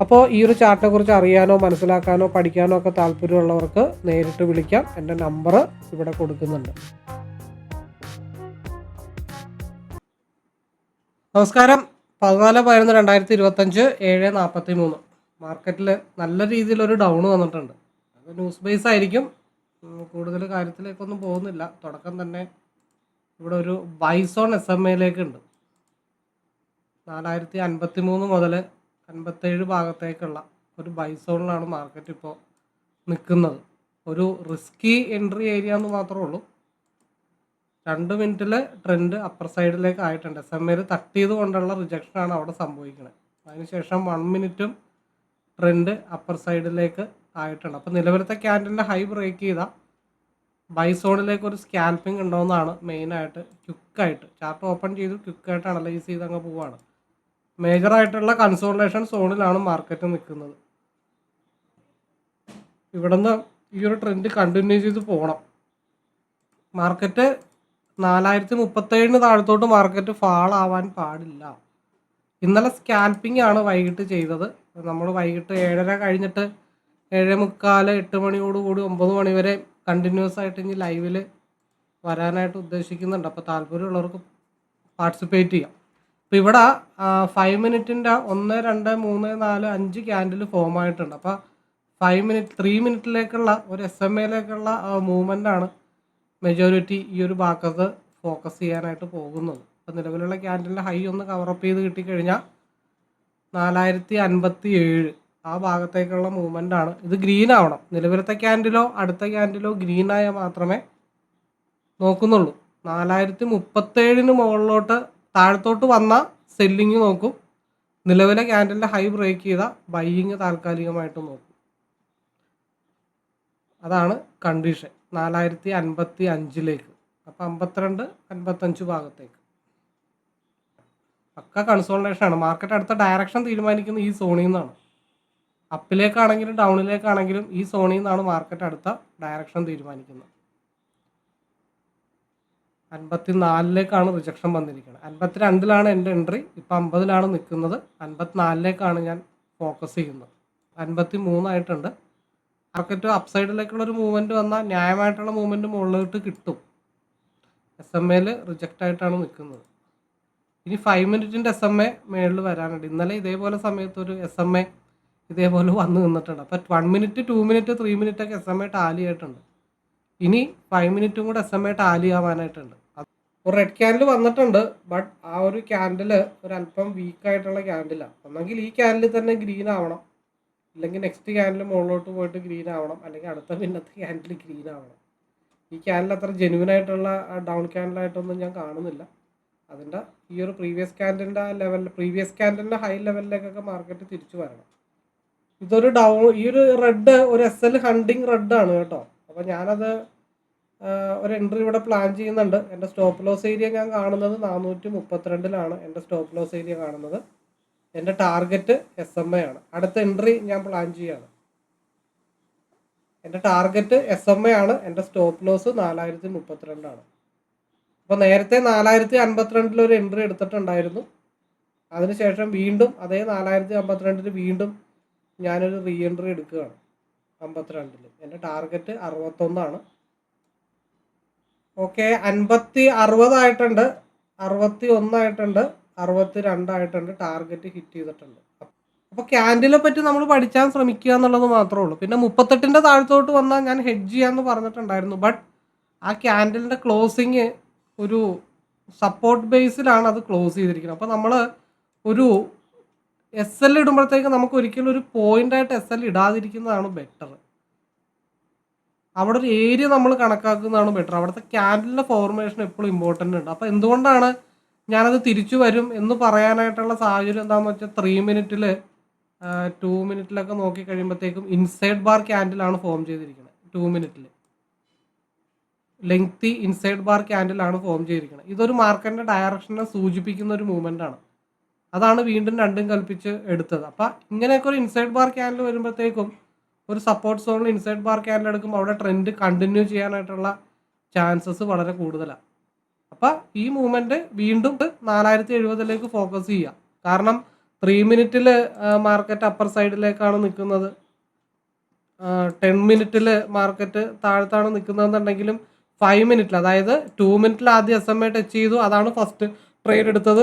അപ്പോൾ ഈ ഒരു ചാർട്ടിനെ കുറിച്ച് അറിയാനോ മനസ്സിലാക്കാനോ പഠിക്കാനോ ഒക്കെ താല്പര്യമുള്ളവർക്ക് നേരിട്ട് വിളിക്കാം. എന്റെ നമ്പർ ഇവിടെ കൊടുക്കുന്നുണ്ട്. നമസ്കാരം. പതിനാല് പതിനൊന്ന് രണ്ടായിരത്തി ഇരുപത്തഞ്ച് ഏഴ് നാൽപ്പത്തി മൂന്ന് മാർക്കറ്റിൽ നല്ല രീതിയിലൊരു ഡൗൺ വന്നിട്ടുണ്ട്. അത് ന്യൂസ് ബേസ് ആയിരിക്കും. കൂടുതൽ കാര്യത്തിലേക്കൊന്നും പോകുന്നില്ല. തുടക്കം തന്നെ ഇവിടെ ഒരു ബൈസോൺ എസ് എം എയിലേക്ക് ഉണ്ട്. നാലായിരത്തി അൻപത്തി മൂന്ന് മുതൽ അൻപത്തേഴ് ഭാഗത്തേക്കുള്ള ഒരു ബൈസോണിലാണ് മാർക്കറ്റ് ഇപ്പോൾ നിൽക്കുന്നത് ഒരു റിസ്കി എൻട്രി ഏരിയ എന്ന് മാത്രമേ ഉള്ളൂ. രണ്ട് മിനിറ്റിൽ ട്രെൻഡ് അപ്പർ സൈഡിലേക്ക് ആയിട്ടുണ്ട്. എസ് എം എയിൽ തട്ടിയത് കൊണ്ടുള്ള റിജക്ഷനാണ് അവിടെ സംഭവിക്കുന്നത്. അതിനുശേഷം വൺ മിനിറ്റും ട്രെൻഡ് അപ്പർ സൈഡിലേക്ക് ആയിട്ടുണ്ട്. അപ്പോൾ നിലവിലത്തെ ക്യാൻഡലിന്റെ ഹൈ ബ്രേക്ക് ചെയ്ത ബൈസോണിലേക്ക് ഒരു സ്കാൽപ്പിംഗ് ഉണ്ടോയെന്നാണ് മെയിനായിട്ട് ക്വിക്കായിട്ട് ചാർട്ട് ഓപ്പൺ ചെയ്ത്. ക്യുക്കായിട്ട് അനലൈസ് ചെയ്ത് അങ്ങ് പോവാണ്. മേജറായിട്ടുള്ള കൺസോളേഷൻ സോണിലാണ് മാർക്കറ്റ് നിൽക്കുന്നത് ഇവിടുന്ന് ഈ ഒരു ട്രെൻഡ് കണ്ടിന്യൂ ചെയ്ത് പോകണം മാർക്കറ്റ് നാലായിരത്തി മുപ്പത്തേഴിന് താഴത്തോട്ട് മാർക്കറ്റ് ഫാൾ ആവാൻ പാടില്ല. ഇന്നലെ സ്കാൽപ്പിംഗ് ആണ് വൈകിട്ട് ചെയ്തത്. നമ്മൾ വൈകിട്ട് ഏഴര കഴിഞ്ഞിട്ട് ഏഴ് മുക്കാൽ എട്ട് മണിയോടുകൂടി ഒമ്പത് മണി വരെ കണ്ടിന്യൂസ് ആയിട്ട് ഇനി ലൈവിൽ വരാനായിട്ട് ഉദ്ദേശിക്കുന്നുണ്ട്. അപ്പോൾ താല്പര്യമുള്ളവർക്ക് പാർട്ടിസിപ്പേറ്റ് ചെയ്യാം. അപ്പോൾ ഇവിടെ ഫൈവ് മിനിറ്റിന്റെ ഒന്ന് രണ്ട് മൂന്ന് നാല് അഞ്ച് ക്യാൻഡിൽ ഫോം ആയിട്ടുണ്ട്. അപ്പോൾ ഫൈവ് മിനിറ്റ് ത്രീ മിനിറ്റിലേക്കുള്ള ഒരു എസ് എം എയിലേക്കുള്ള മൂവ്മെന്റാണ് മെജോറിറ്റി ഈ ഒരു ഭാഗത്ത് ഫോക്കസ് ചെയ്യാനായിട്ട് പോകുന്നത്. അപ്പോൾ നിലവിലുള്ള ക്യാൻഡിലിന്റെ ഹൈ ഒന്ന് കവറപ്പ് ചെയ്ത് കിട്ടിക്കഴിഞ്ഞാൽ നാലായിരത്തി അൻപത്തി ഏഴ് ആ ഭാഗത്തേക്കുള്ള മൂവ്മെന്റ് ആണ്. ഇത് ഗ്രീൻ ആവണം. നിലവിലത്തെ ക്യാൻഡിലോ അടുത്ത ക്യാൻഡിലോ ഗ്രീൻ ആയാൽ മാത്രമേ നോക്കുന്നുള്ളൂ. നാലായിരത്തി മുപ്പത്തേഴിന് മുകളിലോട്ട് താഴത്തോട്ട് വന്ന സെല്ലിങ് നോക്കും. നിലവിലെ ക്യാൻഡലിന്റെ ഹൈ ബ്രേക്ക് ചെയ്ത ബൈയിങ് താൽക്കാലികമായിട്ട് നോക്കും. അതാണ് കണ്ടീഷൻ നാലായിരത്തി അൻപത്തി അഞ്ചിലേക്ക് അപ്പം അമ്പത്തിരണ്ട് അൻപത്തഞ്ച് ഭാഗത്തേക്ക്. പക്ക കൺസോൾട്ടേഷൻ ആണ്. മാർക്കറ്റ് അടുത്ത ഡയറക്ഷൻ തീരുമാനിക്കുന്നത് ഈ സോണിൽ നിന്നാണ് അപ്പിലേക്കാണെങ്കിലും ഡൗണിലേക്കാണെങ്കിലും ഈ സോണിൽ നിന്നാണ് മാർക്കറ്റ് അടുത്ത ഡയറക്ഷൻ തീരുമാനിക്കുന്നത്. അൻപത്തി നാലിലേക്കാണ് റിജക്ഷൻ വന്നിരിക്കുന്നത് അൻപത്തിരണ്ടിലാണ് എന്റെ എൻട്രി ഇപ്പം അമ്പതിലാണ് നിൽക്കുന്നത്. അൻപത്തിനാലിലേക്കാണ് ഞാൻ ഫോക്കസ് ചെയ്യുന്നത്. അൻപത്തി മൂന്നായിട്ടുണ്ട് മാർക്കറ്റ് അപ്സൈഡിലേക്കുള്ള ഒരു മൂവ്മെന്റ് വന്നാൽ ന്യായമായിട്ടുള്ള മൂവ്മെന്റ് മുകളിലോട്ട് കിട്ടും. എസ് എം എയിൽ റിജക്റ്റ് ആയിട്ടാണ് നിൽക്കുന്നത്. ഇനി ഫൈവ് മിനിറ്റിന്റെ എസ് എം എ മേളിൽ വരാനുണ്ട്. ഇന്നലെ ഇതേപോലെ സമയത്ത് ഒരു എസ് എം എ ഇതേപോലെ വന്ന് നിന്നിട്ടുണ്ട്. അപ്പോൾ one minute two minute three minute ഒക്കെ എസ് എം എ ടാലി ആയിട്ടുണ്ട്. ഇനി ഫൈവ് മിനിറ്റും കൂടെ എസ് എം ടാലി ആവാനായിട്ടുണ്ട് ഒരു റെഡ് ക്യാൻഡിൽ വന്നിട്ടുണ്ട് ബട്ട് ആ ഒരു ക്യാൻഡിൽ ഒരു അല്പം വീക്കായിട്ടുള്ള ക്യാൻഡിലാണ് ഒന്നെങ്കിൽ ഈ ക്യാൻഡിൽ തന്നെ ഗ്രീൻ ആവണം. അല്ലെങ്കിൽ നെക്സ്റ്റ് ക്യാൻഡിൽ മുകളിലോട്ട് പോയിട്ട് ഗ്രീൻ ആവണം. അല്ലെങ്കിൽ അടുത്ത പിന്നത്തെ ക്യാൻഡിൽ ഗ്രീൻ ആവണം. ഈ ക്യാൻഡിൽ അത്ര ജെനുവിൻ ആയിട്ടുള്ള ഡൗൺ ക്യാൻഡിലായിട്ടൊന്നും ഞാൻ കാണുന്നില്ല. അതിന്റെ ഈ ഒരു പ്രീവിയസ് ക്യാൻഡിലിന്റെ ആ ലെവലിൽ പ്രീവിയസ് ക്യാൻഡിലിന്റെ ഹൈ ലെവലിലേക്കൊക്കെ മാർക്കറ്റ് തിരിച്ചു വരണം. ഇതൊരു ഡൗൺ ഈ ഒരു റെഡ് ഒരു എസ് എൽ ഹണ്ടിങ് ആണ് കേട്ടോ. അപ്പോൾ ഞാനത് ഒരു എൻട്രി ഇവിടെ പ്ലാൻ ചെയ്യുന്നുണ്ട്. എന്റെ സ്റ്റോപ്പ് ലോസ് ഏരിയ ഞാൻ കാണുന്നത് നാനൂറ്റി മുപ്പത്തിരണ്ടിലാണ് എന്റെ സ്റ്റോപ്പ് ലോസ് ഏരിയ കാണുന്നത്. എന്റെ ടാർഗറ്റ് എസ് എം എ ആണ്. അടുത്ത എൻട്രി ഞാൻ പ്ലാൻ ചെയ്യാണ്. എന്റെ ടാർഗറ്റ് എസ് എം എ ആണ്. എന്റെ സ്റ്റോപ്പ് ലോസ് നാലായിരത്തി മുപ്പത്തിരണ്ടാണ് അപ്പോൾ നേരത്തെ നാലായിരത്തി അൻപത്തിരണ്ടിൽ ഒരു എൻട്രി എടുത്തിട്ടുണ്ടായിരുന്നു. അതിനുശേഷം വീണ്ടും അതേ നാലായിരത്തി അമ്പത്തിരണ്ടിൽ വീണ്ടും ഞാനൊരു റീ എൻട്രി എടുക്കുകയാണ്. അമ്പത്തിരണ്ടിൽ എന്റെ ടാർഗറ്റ് അറുപത്തൊന്നാണ്. ഓക്കെ അൻപത്തി അറുപതായിട്ടുണ്ട്. അറുപത്തി ഒന്നായിട്ടുണ്ട് അറുപത്തി രണ്ടായിട്ടുണ്ട് ടാർഗറ്റ് ഹിറ്റ് ചെയ്തിട്ടുണ്ട്. അപ്പോൾ ക്യാൻഡിലെ പറ്റി നമ്മൾ പഠിക്കാൻ ശ്രമിക്കുക എന്നുള്ളത് മാത്രമേ ഉള്ളൂ. പിന്നെ മുപ്പത്തെട്ടിന്റെ താഴത്തോട്ട് വന്നാൽ ഞാൻ ഹെഡ്ജ് ചെയ്യാമെന്ന് പറഞ്ഞിട്ടുണ്ടായിരുന്നു. ബട്ട് ആ ക്യാൻഡിലിന്റെ ക്ലോസിങ് ഒരു സപ്പോർട്ട് ബേസിലാണ് അത് ക്ലോസ് ചെയ്തിരിക്കുന്നത്. അപ്പോൾ നമ്മൾ ഒരു എസ് എൽ ഇടുമ്പോഴത്തേക്ക് നമുക്ക് ഒരിക്കലും ഒരു പോയിന്റായിട്ട് എസ് എൽ ഇടാതിരിക്കുന്നതാണ് ബെറ്റർ അവിടെ ഒരു ഏരിയ നമ്മൾ കണക്കാക്കുന്നതാണ് ബെറ്റർ അവിടുത്തെ ക്യാൻഡിലിന്റെ ഫോർമേഷൻ എപ്പോഴും ഇമ്പോർട്ടന്റ് ഉണ്ട്. അപ്പോൾ എന്തുകൊണ്ടാണ് ഞാനത് തിരിച്ചു വരും എന്ന് പറയാനായിട്ടുള്ള സാഹചര്യം എന്താണെന്ന് വെച്ചാൽ ത്രീ മിനിറ്റിൽ ടു മിനിറ്റിലൊക്കെ നോക്കി കഴിയുമ്പോഴത്തേക്കും ഇൻസൈഡ് ബാർ ക്യാൻഡിലാണ് ഫോം ചെയ്തിരിക്കുന്നത്. ടു മിനിറ്റിൽ ലെങ്തി ഇൻസൈഡ് ബാർ ക്യാൻഡിലാണ് ഫോം ചെയ്തിരിക്കുന്നത്. ഇതൊരു മാർക്കറ്റിന്റെ ഡയറക്ഷനെ സൂചിപ്പിക്കുന്ന ഒരു മൂവ്മെന്റ് ആണ്. അതാണ് വീണ്ടും രണ്ടും കൽപ്പിച്ച് എടുത്തത്. അപ്പം ഇങ്ങനെയൊക്കെ ഒരു ഇൻസൈഡ് ബാർ ക്യാനൽ വരുമ്പോഴത്തേക്കും ഒരു സപ്പോർട്ട് സോണിൽ ഇൻസൈഡ് ബാർ ക്യാനൽ എടുക്കുമ്പോൾ അവിടെ ട്രെൻഡ് കണ്ടിന്യൂ ചെയ്യാനായിട്ടുള്ള ചാൻസസ് വളരെ കൂടുതലാണ് അപ്പം ഈ മൂവ്മെന്റ് വീണ്ടും നാലായിരത്തി എഴുപതിലേക്ക് ഫോക്കസ് ചെയ്യുക കാരണം ത്രീ മിനിറ്റിൽ മാർക്കറ്റ് അപ്പർ സൈഡിലേക്കാണ് നിൽക്കുന്നത് ടെൻ മിനിറ്റിൽ മാർക്കറ്റ് താഴത്താണ് നിൽക്കുന്നതെന്നുണ്ടെങ്കിലും ഫൈവ് മിനിറ്റിൽ അതായത് ടു മിനിറ്റിൽ ആദ്യം എസ് എം എ ടച്ച് ചെയ്തു അതാണ് ഫസ്റ്റ് ട്രേഡ് എടുത്തത്.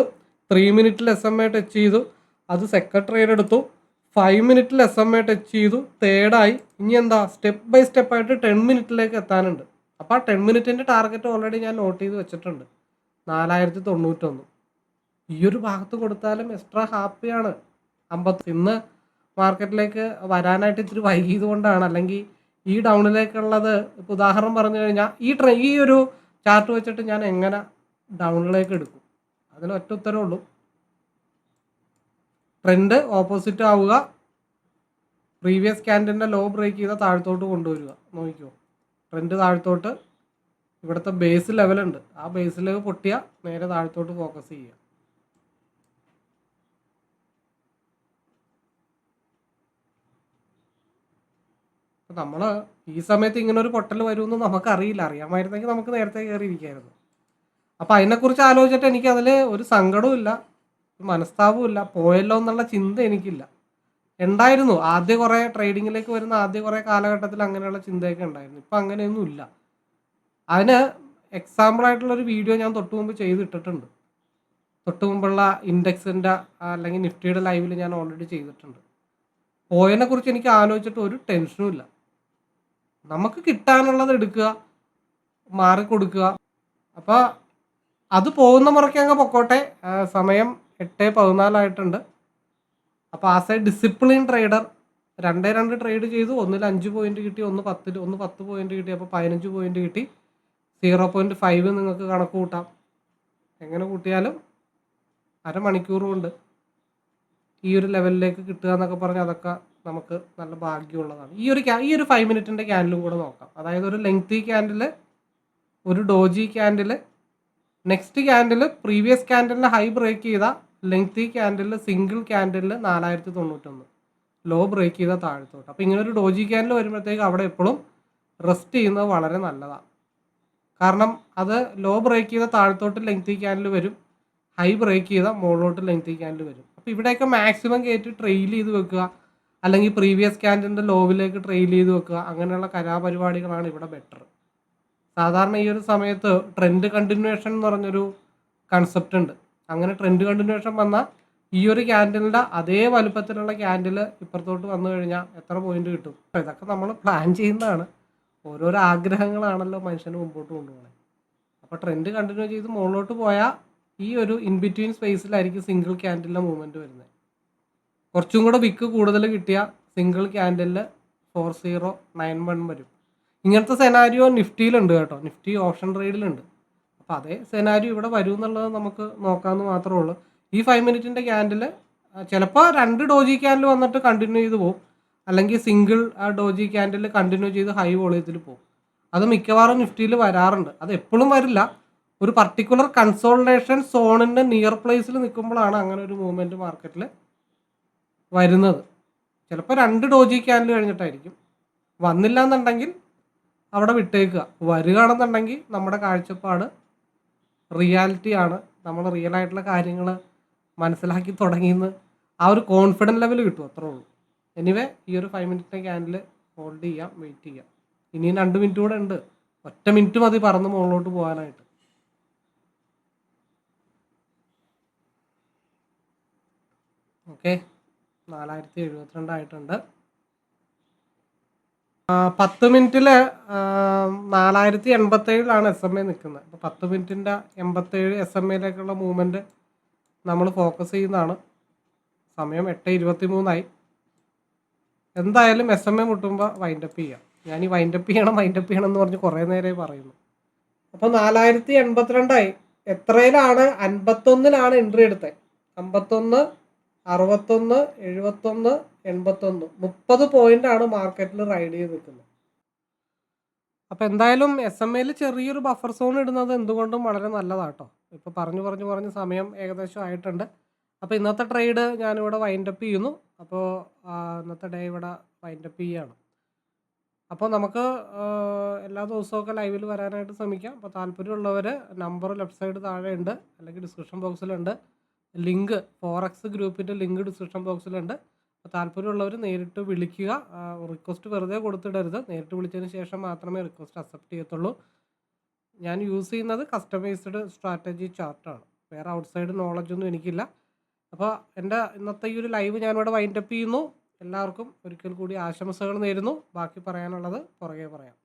ത്രീ മിനിറ്റിൽ എസ് എം എ ടച്ച് ചെയ്തു. അത് സെക്രട്ടറിയുടെ എടുത്തു ഫൈവ് മിനിറ്റിൽ എസ് എം എ ടച്ച് ചെയ്തു. തേർഡായി ഇനി എന്താ? സ്റ്റെപ്പ് ബൈ സ്റ്റെപ്പായിട്ട് ടെൻ മിനിറ്റിലേക്ക് എത്താനുണ്ട്. അപ്പോൾ ആ ടെൻ മിനിറ്റിന്റെ ടാർഗറ്റ് ഓൾറെഡി ഞാൻ നോട്ട് ചെയ്ത് വെച്ചിട്ടുണ്ട്. നാലായിരത്തി തൊണ്ണൂറ്റൊന്ന് ഈ ഒരു ഭാഗത്ത് കൊടുത്താലും എക്സ്ട്രാ ഹാപ്പിയാണ് അമ്പത്തി ഇന്ന് മാർക്കറ്റിലേക്ക് വരാനായിട്ട് ഇത്തിരി വൈകിയത് കൊണ്ടാണ് അല്ലെങ്കിൽ ഈ ഡൗണിലേക്കുള്ളത് ഇപ്പോൾ ഉദാഹരണം പറഞ്ഞു കഴിഞ്ഞാൽ ഈ ട്രെ ഈ ഒരു ചാർട്ട് വെച്ചിട്ട് ഞാൻ എങ്ങനെ ഡൗണിലേക്ക് എടുക്കും? അതിന് ഒറ്റ ഉത്തരവുള്ളൂ ട്രെൻഡ് ഓപ്പോസിറ്റ് ആവുക. പ്രീവിയസ് ക്യാൻഡിന്റെ ലോ ബ്രേക്ക് ചെയ്താൽ താഴത്തോട്ട് കൊണ്ടുവരിക. നോക്കിക്കോ. ട്രെൻഡ് താഴത്തോട്ട്. ഇവിടുത്തെ ബേസ് ലെവലുണ്ട് ആ ബേസിലേക്ക് പൊട്ടിയ നേരെ താഴത്തോട്ട് ഫോക്കസ് ചെയ്യുക. നമ്മൾ ഈ സമയത്ത് ഇങ്ങനെ ഒരു പൊട്ടൽ വരുമെന്ന് നമുക്കറിയില്ല. അറിയാമായിരുന്നെങ്കിൽ നമുക്ക് നേരത്തെ കയറിയിരിക്കായിരുന്നു അപ്പോൾ അതിനെക്കുറിച്ച് ആലോചിച്ചിട്ട് എനിക്ക് അതിൽ ഒരു സങ്കടവും ഇല്ല മനസ്താപവും ഇല്ല പോയല്ലോ എന്നുള്ള ചിന്ത എനിക്കില്ല. ഉണ്ടായിരുന്നു ആദ്യ കുറേ ട്രേഡിങ്ങിലേക്ക് വരുന്ന ആദ്യ കുറേ കാലഘട്ടത്തിൽ അങ്ങനെയുള്ള ചിന്തയൊക്കെ ഉണ്ടായിരുന്നു. ഇപ്പം അങ്ങനെയൊന്നും ഇല്ല. അതിന് എക്സാമ്പിൾ ആയിട്ടുള്ള ഒരു വീഡിയോ ഞാൻ തൊട്ട് മുമ്പ് ചെയ്തിട്ടിട്ടുണ്ട്. തൊട്ട് മുമ്പുള്ള ഇൻഡെക്സിന്റെ അല്ലെങ്കിൽ നിഫ്റ്റിയുടെ ലൈവിൽ ഞാൻ ഓൾറെഡി ചെയ്തിട്ടുണ്ട്. പോയതിനെ കുറിച്ച് എനിക്ക് ആലോചിച്ചിട്ട് ഒരു ടെൻഷനും ഇല്ല. നമുക്ക് കിട്ടാനുള്ളത് എടുക്കുക മാറിക്കൊടുക്കുക. അപ്പോൾ അത് പോകുന്ന മുറയ്ക്ക് അങ്ങ് പൊക്കോട്ടെ. സമയം എട്ട് പതിനാലായിട്ടുണ്ട്. അപ്പോൾ ആസ് എ ഡിസിപ്ലിൻ ട്രേഡർ രണ്ടേ രണ്ട് ട്രേഡ് ചെയ്തു. ഒന്നിൽ അഞ്ച് പോയിന്റ് കിട്ടി ഒന്ന് പത്തിൽ ഒന്ന് പത്ത് പോയിന്റ് കിട്ടി അപ്പോൾ പതിനഞ്ച് പോയിന്റ് കിട്ടി. സീറോ പോയിന്റ് ഫൈവ് നിങ്ങൾക്ക് കണക്ക് കൂട്ടാം. എങ്ങനെ കൂട്ടിയാലും അരമണിക്കൂർ കൊണ്ട് ഈ ഒരു ലെവലിലേക്ക് കിട്ടുക എന്നൊക്കെ പറഞ്ഞാൽ അതൊക്കെ നമുക്ക് നല്ല ഭാഗ്യമുള്ളതാണ്. ഈ ഒരു ഈ ഒരു ഫൈവ് മിനിറ്റിന്റെ ക്യാൻഡിലും കൂടെ നോക്കാം. അതായത് ഒരു ലെങ്തി ക്യാൻഡിൽ ഒരു doji candle next candle previous ക്യാൻഡിലിന് high break ചെയ്ത ലെങ്തി ക്യാൻഡലിൽ സിംഗിൾ ക്യാൻഡലിൽ നാലായിരത്തി തൊണ്ണൂറ്റൊന്ന് ലോ ബ്രേക്ക് ചെയ്ത താഴത്തോട്ട്. അപ്പോൾ ഇങ്ങനെ ഒരു ഡോജി ക്യാൻഡിൽ വരുമ്പോഴത്തേക്ക് അവിടെ എപ്പോഴും റെസ്റ്റ് ചെയ്യുന്നത് വളരെ നല്ലതാണ് കാരണം അത് ലോ ബ്രേക്ക് ചെയ്ത താഴത്തോട്ട് ലെങ്തി ക്യാൻഡിൽ വരും ഹൈ ബ്രേക്ക് ചെയ്ത മുകളിലോട്ട് ലെങ്തി ക്യാൻഡിൽ വരും. അപ്പോൾ ഇവിടെയൊക്കെ മാക്സിമം കയറ്റി ട്രെയിൽ ചെയ്ത് വെക്കുക. അല്ലെങ്കിൽ പ്രീവിയസ് ക്യാൻഡിന്റെ ലോവിലേക്ക് ട്രെയിൽ ചെയ്ത് വെക്കുക. അങ്ങനെയുള്ള കലാപരിപാടികളാണ് ഇവിടെ ബെറ്റർ സാധാരണ ഈ ഒരു സമയത്ത് ട്രെൻഡ് കണ്ടിന്യൂവേഷൻ എന്ന് പറഞ്ഞൊരു കൺസെപ്റ്റ് ഉണ്ട്. അങ്ങനെ ട്രെൻഡ് കണ്ടിന്യൂവേഷൻ വന്നാൽ ഈ ഒരു ക്യാൻഡിലിന്റെ അതേ വലുപ്പത്തിലുള്ള ക്യാൻഡിൽ ഇപ്പുറത്തോട്ട് വന്നു കഴിഞ്ഞാൽ എത്ര പോയിന്റ് കിട്ടും? ഇതൊക്കെ നമ്മൾ പ്ലാൻ ചെയ്യുന്നതാണ്. ഓരോരോ ആഗ്രഹങ്ങളാണല്ലോ മനുഷ്യന് മുമ്പോട്ട് കൊണ്ടുപോകുന്നത് അപ്പോൾ ട്രെൻഡ് കണ്ടിന്യൂ ചെയ്ത് മുകളിലോട്ട് പോയാൽ ഈ ഒരു ഇൻ ബിറ്റ്വീൻ സ്പേസിലായിരിക്കും സിംഗിൾ ക്യാൻഡിലിന്റെ മൂവ്മെന്റ് വരുന്നത് കുറച്ചും കൂടെ വിക്ക് കൂടുതൽ കിട്ടിയ സിംഗിൾ ക്യാൻഡിലിൽ ഫോർ സീറോ നയൻ വൺ വരും. ഇങ്ങനത്തെ സെനാരിയോ നിഫ്റ്റിയിലുണ്ട് കേട്ടോ. നിഫ്റ്റി ഓപ്ഷൻ ട്രേഡിലുണ്ട് അപ്പോൾ അതേ സെനാരിയോ ഇവിടെ വരും എന്നുള്ളത് നമുക്ക് നോക്കാമെന്ന് മാത്രമേ ഉള്ളൂ. ഈ ഫൈവ് മിനിറ്റിന്റെ ക്യാൻഡിൽ ചിലപ്പോൾ രണ്ട് ഡോജി ക്യാൻഡിൽ വന്നിട്ട് കണ്ടിന്യൂ ചെയ്ത് പോകും അല്ലെങ്കിൽ സിംഗിൾ ആ ഡോജി ക്യാൻഡിൽ കണ്ടിന്യൂ ചെയ്ത് ഹൈ വോളിയത്തിൽ പോകും അത് മിക്കവാറും നിഫ്റ്റിയിൽ വരാറുണ്ട്. അത് എപ്പോഴും വരില്ല. ഒരു പർട്ടിക്കുലർ കൺസോൾട്ടേഷൻ സോണിന്റെ നിയർ പ്ലേസിൽ നിൽക്കുമ്പോഴാണ് അങ്ങനെ ഒരു മൂവ്മെന്റ് മാർക്കറ്റിൽ വരുന്നത്. ചിലപ്പോൾ രണ്ട് ഡോജി ക്യാൻഡിൽ കഴിഞ്ഞിട്ടായിരിക്കും. വന്നില്ല എന്നുണ്ടെങ്കിൽ അവിടെ വിട്ടേക്കുക. വരികയാണെന്നുണ്ടെങ്കിൽ നമ്മുടെ കാഴ്ചപ്പാട് റിയാലിറ്റി ആണ് നമ്മൾ റിയൽ ആയിട്ടുള്ള കാര്യങ്ങൾ മനസ്സിലാക്കി തുടങ്ങിയെന്ന് ആ ഒരു കോൺഫിഡന്റ് ലെവൽ കിട്ടും അത്രേ ഉള്ളൂ. എനിവേ ഈ ഒരു ഫൈവ് മിനിറ്റിന്റെ ക്യാൻഡിൽ ഹോൾഡ് ചെയ്യാം വെയിറ്റ് ചെയ്യാം. ഇനിയും രണ്ട് മിനിറ്റ് കൂടെ ഉണ്ട്. ഒറ്റ മിനിറ്റ് മതി പറന്ന് മുകളിലോട്ട് പോകാനായിട്ട്. ഓക്കെ നാലായിരത്തി എഴുപത്തിരണ്ടായിട്ടുണ്ട് പത്ത് മിനിറ്റിൽ നാലായിരത്തി എൺപത്തേഴിലാണ് എസ് എം എ നിൽക്കുന്നത്. അപ്പോൾ പത്ത് മിനിറ്റിന്റെ എൺപത്തേഴ് എസ് എം എയിലേക്കുള്ള മൂവ്മെന്റ് നമ്മൾ ഫോക്കസ് ചെയ്യുന്നതാണ്. സമയം എട്ട് ഇരുപത്തി മൂന്നായി എന്തായാലും എസ് എം എ മുട്ടുമ്പോൾ വൈൻഡപ്പ് ചെയ്യാം. ഞാൻ ഈ വൈൻഡപ്പ് ചെയ്യണം വൈൻഡപ്പ് ചെയ്യണം എന്ന് പറഞ്ഞ് കുറേ നേരമായി പറയുന്നു. അപ്പോൾ നാലായിരത്തി എൺപത്തിരണ്ടായി. എത്രയിലാണ്? അൻപത്തൊന്നിലാണ് എൻട്രി എടുത്തത്. അമ്പത്തൊന്ന് അറുപത്തൊന്ന് എഴുപത്തൊന്ന് എൺപത്തൊന്ന്. മുപ്പത് ആണ് മാർക്കറ്റിൽ റൈഡ് ചെയ്ത് നിൽക്കുന്നത്. അപ്പോൾ എന്തായാലും എസ് എം എയിൽ ചെറിയൊരു ബഫർ സോൺ ഇടുന്നത് എന്തുകൊണ്ടും വളരെ നല്ലതാട്ടോ. ഇപ്പോൾ പറഞ്ഞു പറഞ്ഞു പറഞ്ഞ് സമയം ഏകദേശം ആയിട്ടുണ്ട്. അപ്പോൾ ഇന്നത്തെ ട്രേഡ് ഞാനിവിടെ വൈൻഡപ്പ് ചെയ്യുന്നു. അപ്പോൾ ഇന്നത്തെ ഡേ ഇവിടെ വൈൻഡപ്പ് ചെയ്യുകയാണ്. അപ്പോൾ നമുക്ക് എല്ലാ എല്ലാ ദിവസമൊക്കെ ലൈവിൽ വരാനായിട്ട് ശ്രമിക്കാം. അപ്പോൾ താല്പര്യമുള്ളവർ നമ്പർ ലെഫ്റ്റ് സൈഡ് താഴെ ഉണ്ട് അല്ലെങ്കിൽ ഡിസ്ക്രിപ്ഷൻ ബോക്സിലുണ്ട് ലിങ്ക് ഫോറക്സ് ഗ്രൂപ്പിന്റെ ലിങ്ക് ഡിസ്ക്രിപ്ഷൻ ബോക്സിലുണ്ട്. അപ്പോൾ താല്പര്യമുള്ളവർ നേരിട്ട് വിളിക്കുക. റിക്വസ്റ്റ് വെറുതെ കൊടുത്തിടരുത്. നേരിട്ട് വിളിച്ചതിന് ശേഷം മാത്രമേ റിക്വസ്റ്റ് അക്സെപ്റ്റ് ചെയ്യത്തുള്ളൂ. ഞാൻ യൂസ് ചെയ്യുന്നത് കസ്റ്റമൈസ്ഡ് സ്ട്രാറ്റജി ചാർട്ടാണ് വേറെ ഔട്ട്സൈഡ് നോളജ് ഒന്നും എനിക്കില്ല. അപ്പോൾ എന്റെ ഇന്നത്തെ ഈ ഒരു ലൈവ് ഞാനിവിടെ വൈൻഡപ്പ് ചെയ്യുന്നു. എല്ലാവർക്കും ഒരിക്കൽ കൂടി ആശംസകൾ നേരുന്നു. ബാക്കി പറയാനുള്ളത് പുറകെ പറയാം.